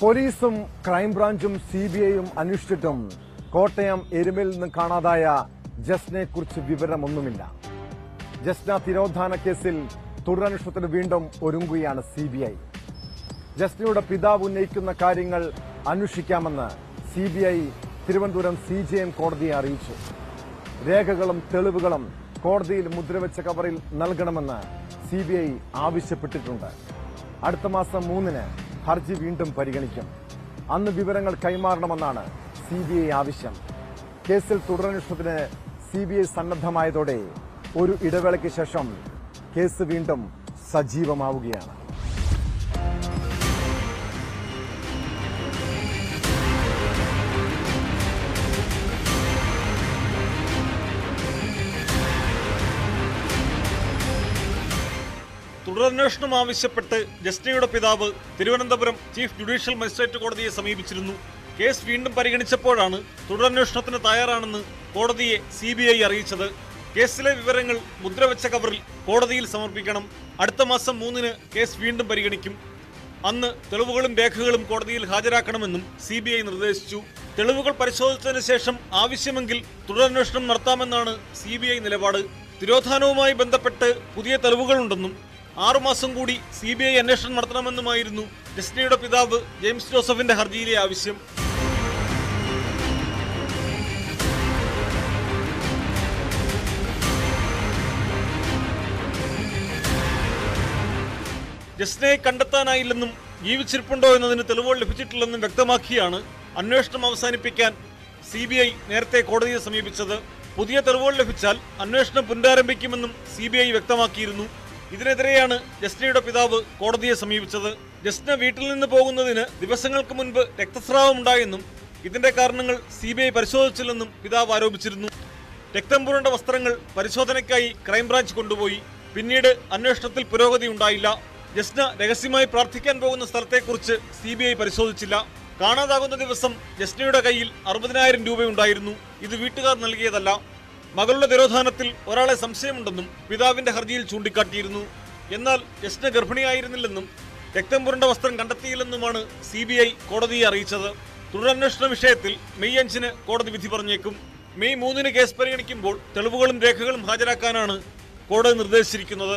പോലീസും ക്രൈംബ്രാഞ്ചും C B ഐയും അന്വേഷിച്ചിട്ടും കോട്ടയം എരുമയിൽ നിന്ന് കാണാതായ ജസ്നെ കുറിച്ച് വിവരമൊന്നുമില്ല. ജസ്ന തിരോധാന കേസിൽ തുടരന്വേഷണത്തിന് വീണ്ടും ഒരുങ്ങുകയാണ് സി ബി ഐ ജസ്നയുടെ പിതാവ് ഉന്നയിക്കുന്ന കാര്യങ്ങൾ അന്വേഷിക്കാമെന്ന് C B I Thiruvananthapuram C J M കോടതിയെ അറിയിച്ചു. രേഖകളും തെളിവുകളും കോടതിയിൽ മുദ്രവെച്ച കവറിൽ നൽകണമെന്ന് സി ബി ഐ ആവശ്യപ്പെട്ടിട്ടുണ്ട്. അടുത്ത മാസം മൂന്നിന് ഹർജി വീണ്ടും പരിഗണിക്കും. അന്ന് വിവരങ്ങൾ കൈമാറണമെന്നാണ് സി ബി ഐ ആവശ്യം. കേസിൽ തുടരന്വേഷണത്തിന് സി ബി ഐ സന്നദ്ധമായതോടെ ഒരു ഇടവേളയ്ക്ക് ശേഷം കേസ് വീണ്ടും സജീവമാവുകയാണ്. തുടരന്വേഷണം ആവശ്യപ്പെട്ട് ജസ്റ്റിനയുടെ പിതാവ് തിരുവനന്തപുരം ചീഫ് ജുഡീഷ്യൽ മജിസ്ട്രേറ്റ് കോടതിയെ സമീപിച്ചിരുന്നു. കേസ് വീണ്ടും പരിഗണിച്ചപ്പോഴാണ് തുടരന്വേഷണത്തിന് തയ്യാറാണെന്ന് കോടതിയെ സി അറിയിച്ചത്. കേസിലെ വിവരങ്ങൾ മുദ്രവെച്ച കവറിൽ കോടതിയിൽ സമർപ്പിക്കണം. അടുത്ത മാസം മൂന്നിന് കേസ് വീണ്ടും പരിഗണിക്കും. അന്ന് തെളിവുകളും രേഖകളും കോടതിയിൽ ഹാജരാക്കണമെന്നും സി ബി ഐ നിർദ്ദേശിച്ചു. തെളിവുകൾ പരിശോധിച്ചതിന് ശേഷം ആവശ്യമെങ്കിൽ തുടരന്വേഷണം നടത്താമെന്നാണ് സി ബി ഐ നിലപാട്. തിരോധാനവുമായി ബന്ധപ്പെട്ട് പുതിയ തെളിവുകളുണ്ടെന്നും ആറുമാസം കൂടി സി ബി ഐ അന്വേഷണം നടത്തണമെന്നുമായിരുന്നു ജസ്റ്റിനയുടെ പിതാവ് ജെയിംസ് ജോസഫിന്റെ ഹർജിയിലെ ആവശ്യം. ജസ്നയെ കണ്ടെത്താനായില്ലെന്നും ജീവിച്ചിരിപ്പുണ്ടോ എന്നതിന് തെളിവുകൾ ലഭിച്ചിട്ടില്ലെന്നും വ്യക്തമാക്കിയാണ് അന്വേഷണം അവസാനിപ്പിക്കാൻ സി ബി ഐ നേരത്തെ കോടതിയെ സമീപിച്ചത്. പുതിയ തെളിവുകൾ ലഭിച്ചാൽ അന്വേഷണം പുനരാരംഭിക്കുമെന്നും സി വ്യക്തമാക്കിയിരുന്നു. ഇതിനെതിരെയാണ് ജസ്നയുടെ പിതാവ് കോടതിയെ സമീപിച്ചത്. ജസ്ന വീട്ടിൽ നിന്ന് പോകുന്നതിന് ദിവസങ്ങൾക്ക് മുൻപ് രക്തസ്രാവം ഉണ്ടായെന്നും ഇതിന്റെ കാരണങ്ങൾ സി ബി ഐ പരിശോധിച്ചില്ലെന്നും പിതാവ് ആരോപിച്ചിരുന്നു. രക്തം പുരണ്ട വസ്ത്രങ്ങൾ പരിശോധനയ്ക്കായി ക്രൈംബ്രാഞ്ച് കൊണ്ടുപോയി. പിന്നീട് അന്വേഷണത്തിൽ പുരോഗതി ഉണ്ടായില്ല. ജസ്ന രഹസ്യമായി പ്രാർത്ഥിക്കാൻ പോകുന്ന സ്ഥലത്തെക്കുറിച്ച് സി ബി ഐ പരിശോധിച്ചില്ല. കാണാതാകുന്ന ദിവസം ജസ്നയുടെ കയ്യിൽ അറുപതിനായിരം രൂപയുണ്ടായിരുന്നു. ഇത് വീട്ടുകാർ നൽകിയതല്ല. മകളുടെ തിരോധാനത്തിൽ ഒരാളെ സംശയമുണ്ടെന്നും പിതാവിന്റെ ഹർജിയിൽ ചൂണ്ടിക്കാട്ടിയിരുന്നു. എന്നാൽ യശ്ന ഗർഭിണിയായിരുന്നില്ലെന്നും രക്തം പുരണ്ട വസ്ത്രം കണ്ടെത്തിയില്ലെന്നുമാണ് സി ബി ഐ കോടതിയെ അറിയിച്ചത്. തുടരന്വേഷണ വിഷയത്തിൽ മെയ് അഞ്ചിന് കോടതി വിധി പറഞ്ഞേക്കും. മെയ് മൂന്നിന് കേസ് പരിഗണിക്കുമ്പോൾ തെളിവുകളും രേഖകളും ഹാജരാക്കാനാണ് കോടതി നിർദ്ദേശിച്ചിരിക്കുന്നത്.